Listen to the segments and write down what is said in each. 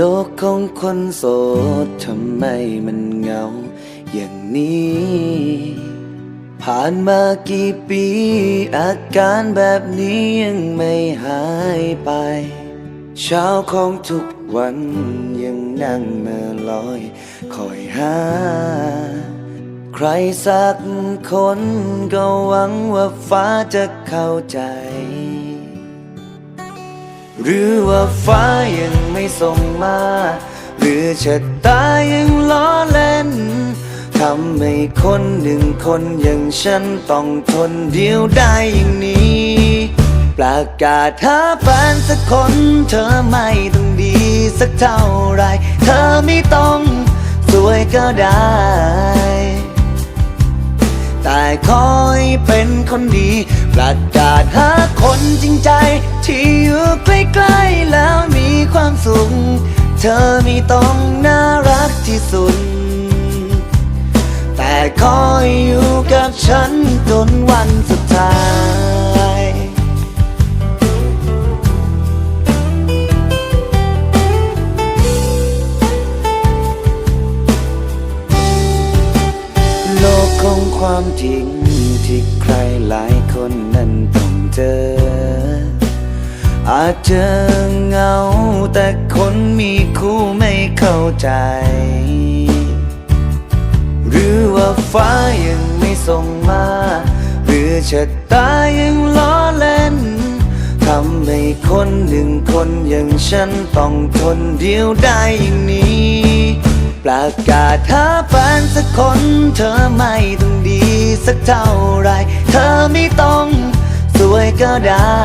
ลกของคนโสดทำไมมันเหงา อย่างนี้ ผ่านมากี่ปี อาการแบบนี้ยังไม่หายไป เช้าของทุกวันยังนั่งเมื่อลอย คอยหา ใครสักคนก็หวังว่าฟ้าจะเข้าใจ หรือว่าฟ้ายัง ไม่ส่งมา หรือชะตายังล้อเล่นทำให้คนหนึ่งคนอย่างฉันต้องทนเดียวได้อย่างนี้ ประกาศหาแฟนสักคน เธอไม่ต้องดีสักเท่าไร เธอไม่ต้องสวยก็ได้ แต่คอยเป็นคนดี ประกาศหาคนจริงใจ ที่อยู่ใกล้ๆแล้วมีความสุข เธอมีต้องน่ารักที่สุด แต่คอยอยู่กับฉันจนวันสุดท้าย ความจริงที่ใครหลายคนนั้นต้องเจอ อาจจะเงาแต่คนมีคู่ไม่เข้าใจ หรือว่าฟ้ายังไม่ส่งมา หรือชะตายังล้อเล่นทำให้คนหนึ่งคนอย่างฉันต้องทนเดียวได้อย่างนี้ ประกาศหาแฟนสักคนเธอไม่ต้อง สักเท่าไร เธอไม่ต้องสวยก็ได้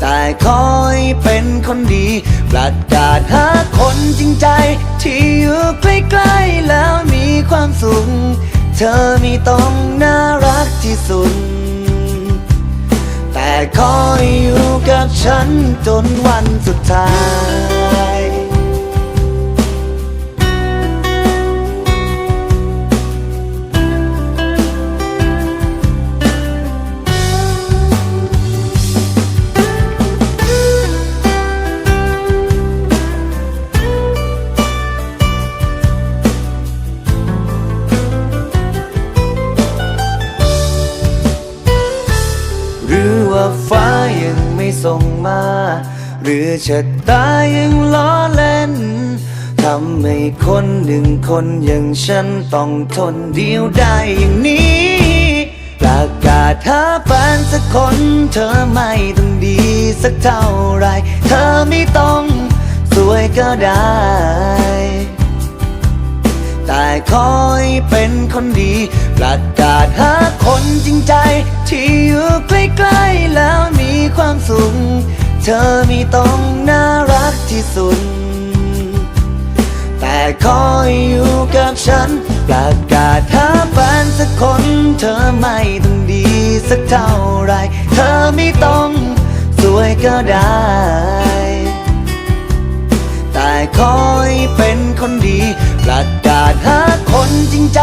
แต่คอยเป็นคนดี ประกาศหาคนจริงใจ ที่อยู่ใกล้ๆแล้วมีความสุข เธอไมีต้องน่ารักที่สุด แต่คอยอยู่กับฉันจนวันสุดท้าย ส่งมา หรือชะตายังล้อเล่นทำให้คนหนึ่งคนอย่างฉันต้องทนเดียวได้อย่างนี้ประกาศหาแฟนสักคน เธอไม่ต้องดีสักเท่าไร เธอไม่ต้องสวยก็ได้ แต่คอยเป็นคนดี ประกาศหาคนจริงใจ ที่อยู่ใกล้ๆแล้วมี ธอมีต้องน่ารักที่สุด แต่คอยอยู่กับฉัน ประกาศหาแฟนสักคน เธอไม่ต้องดีสักเท่าไร เธอไม่ต้องสวยก็ได้ แต่คอยเป็นคนดี ประกาศหาคนจริงใจ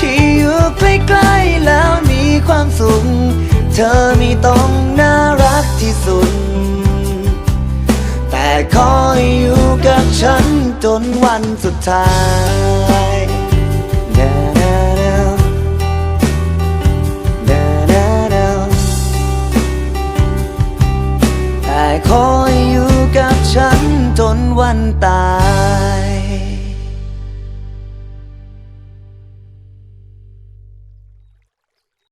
ที่อยู่ใกล้ๆแล้วมีความสุข เธอมีต้องน่ารักที่สุด แต่คอยอยู่กับฉันจนวันสุดท้ายแต่คอยอยู่กับฉันจนวันตาย